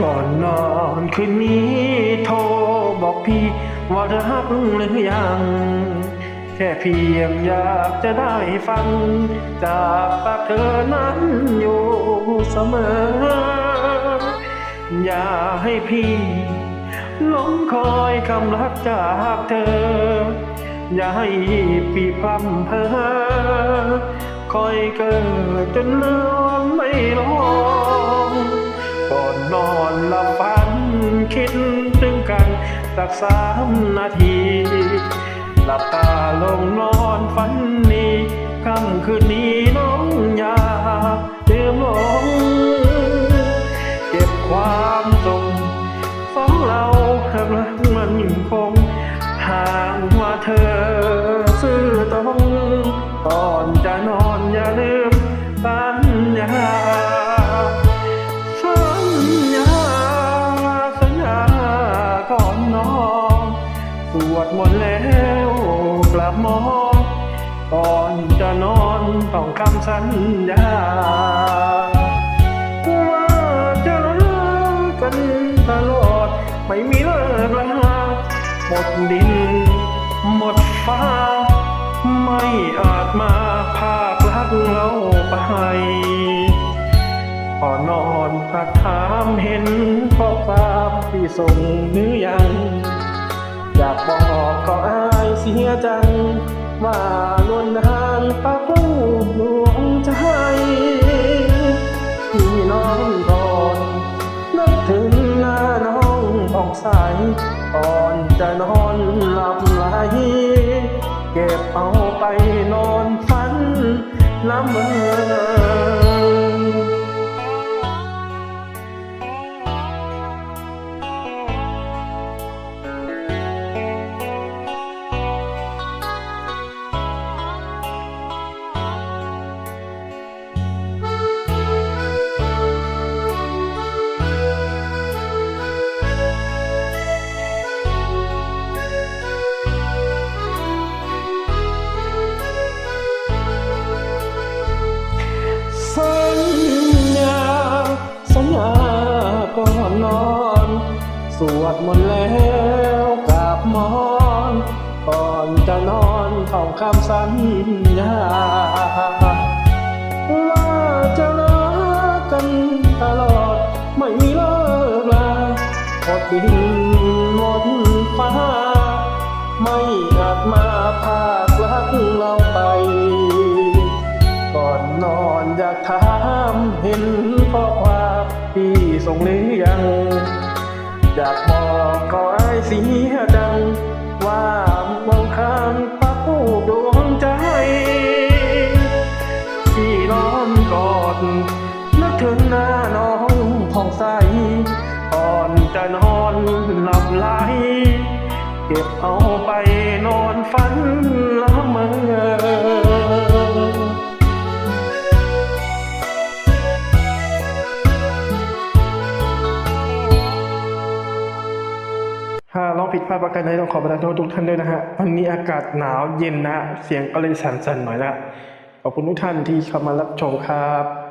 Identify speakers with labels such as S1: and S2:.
S1: ก่อนนอนคืนนี้โทรบอกพี่ว่าเธอฮักหรือยัง แค่เพียงอยากจะได้ฟัง จากปากเธอนั้นอยู่เสมอ อย่าให้พี่หลงคอยคำรักจากเธอ อย่าให้ปีพร่ำเพอคอยเกิดจนเลือนไม่ลง ก่อนนอนลับฝันคิดถึงกันสักสามนาที หลับตาลงนอนฝันนี้ค่ำคืนนี้น้องอย่าลืมลงเก็บความทรงของเราให้รักมันคงห่างว่าเธอซื่อตรงก่อนจะนอนอย่าลืมสัญญา วดมนต์แล้วกลับมองก่อนจะนอนต้องคำสัญญาว่าจะรักกันตลอด ไม่มีเลิกลาหมดดิน หมดฟ้า ไม่อาจมาพากลักเราไปพอนอนพักถามเห็นข้อความที่ส่งหรือยัง อยากบอกก็อายเสียจัง ว่านวลนางปักลูกดวงใจที่นอนก่อนนึกถึงหน้าน้องผ่องใสก่อนจะนอนหลับไหลเก็บเอาไปนอนฝันละเมอ สัญญา สัญญาก่อนนอน สวดมนต์แล้วกราบมอนก่อนจะนอนท่องคำสัญญาว่าจะรักกันตลอดไม่มีเลิกลาหมดดิ อนอยากถามเห็นข้อความที่ส่งหรือยัง อยากบอกก็อายเสียจัง ว่ามองข้ามปักผู้ดวงใจ ที่นอนกอดนึกถึงหน้าน้องผ่องใสก่อนจะนอนหลับไหลเก็บเอาไปนอนฝันละเมอ พลาดประการใดต้องขอประทานโทษทุกท่านด้วยนะฮะวันนี้อากาศหนาวเย็นนะ เสียงก็เลยสั่นๆหน่อยนะขอบคุณทุกท่านที่เข้ามารับชมครับ